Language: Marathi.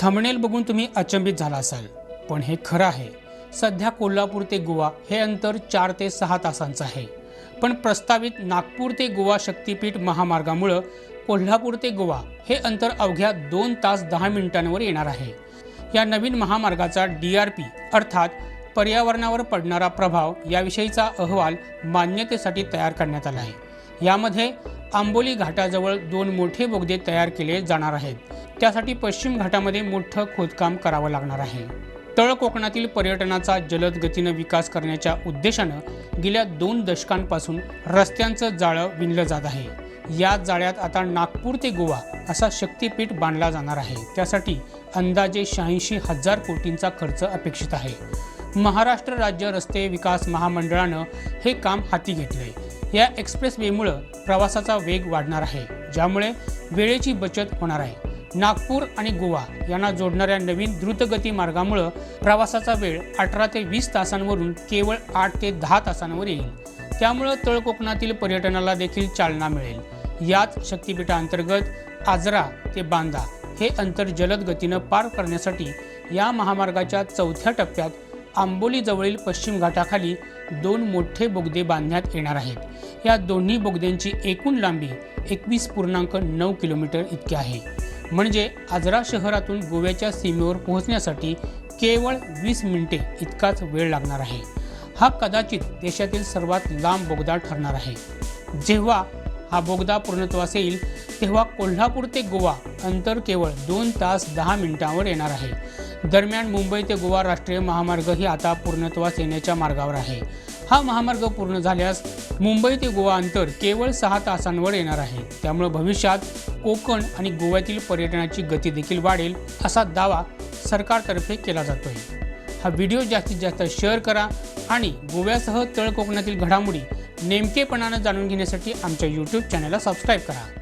थंबनेल बघून तुम्ही अचंबित झाला असाल. पण हे खरं आहे. सध्या कोल्हापूर ते गोवा हे अंतर चार ते सहा तासांचं आहे. पण प्रस्तावित नागपूर ते गोवा शक्तीपीठ महामार्गामुळं कोल्हापूर ते गोवा हे अंतर अवघ्या दोन तास दहा मिनिटांवर येणार आहे. या नवीन महामार्गाचा डी आर पी अर्थात पर्यावरणावर पडणारा प्रभाव याविषयीचा अहवाल मान्यतेसाठी तयार करण्यात आला आहे. यामध्ये आंबोली घाटाजवळ दोन मोठे बोगदे तयार केले जाणार आहेत. त्यासाठी पश्चिम घाटामध्ये मोठं खोदकाम करावं लागणार आहे. तळ कोकणातील पर्यटनाचा जलद गतीनं विकास करण्याच्या उद्देशानं गेल्या दोन दशकांपासून रस्त्यांचं जाळं विणलं जात आहे. या जाळ्यात आता नागपूर ते गोवा असा शक्तीपीठ बांधला जाणार आहे. त्यासाठी अंदाजे शहाऐंशी हजार कोटींचा खर्च अपेक्षित आहे. महाराष्ट्र राज्य रस्ते विकास महामंडळानं हे काम हाती घेतले या एक्सप्रेस वेमुळं प्रवासाचा वेग वाढणार आहे. ज्यामुळे वेळेची बचत होणार आहे. नागपूर आणि गोवा यांना जोडणाऱ्या नवीन द्रुतगती मार्गामुळं प्रवासाचा वेळ अठरा ते वीस तासांवरून केवळ आठ ते दहा तासांवर येईल. त्यामुळं तळकोकणातील पर्यटनाला देखील चालना मिळेल. याच शक्तीपीठाअंतर्गत आजरा ते बांदा हे अंतर जलद गतीनं पार करण्यासाठी या महामार्गाच्या चौथ्या टप्प्यात आंबोलीजवळील पश्चिम घाटाखाली दोन मोठे बोगदे बांधण्यात येणार आहेत. या दोन्ही बोगद्यांची एकूण लांबी एकवीस पूर्णांक नऊ किलोमीटर इतकी आहे. म्हणजे आजरा शहरातून गोव्याच्या सीमेवर पोहोचण्यासाठी केवळ वीस मिनिटे इतकाच वेळ लागणार आहे. हा कदाचित देशातील सर्वात लांब बोगदा ठरणार आहे. जेव्हा हा बोगदा पूर्णत्वास येईल तेव्हा कोल्हापूर ते गोवा अंतर केवळ दोन तास दहा मिनिटांवर येणार आहे. दरम्यान मुंबई ते गोवा राष्ट्रीय महामार्गही आता पूर्णत्वास येण्याच्या मार्गावर आहे. हा महामार्ग पूर्ण झाल्यास मुंबई ते गोवा अंतर केवळ सहा तासांवर येणार आहे. त्यामुळे भविष्यात कोकण आणि गोव्यातील पर्यटनाची गती देखील वाढेल असा दावा सरकारतर्फे केला जातोय. हा व्हिडिओ जास्तीत जास्त शेअर करा आणि गोव्यासह तळ कोकणातील घडामोडी नेमकेपणानं जाणून घेण्यासाठी आमच्या यूट्यूब चॅनलला सबस्क्राईब करा.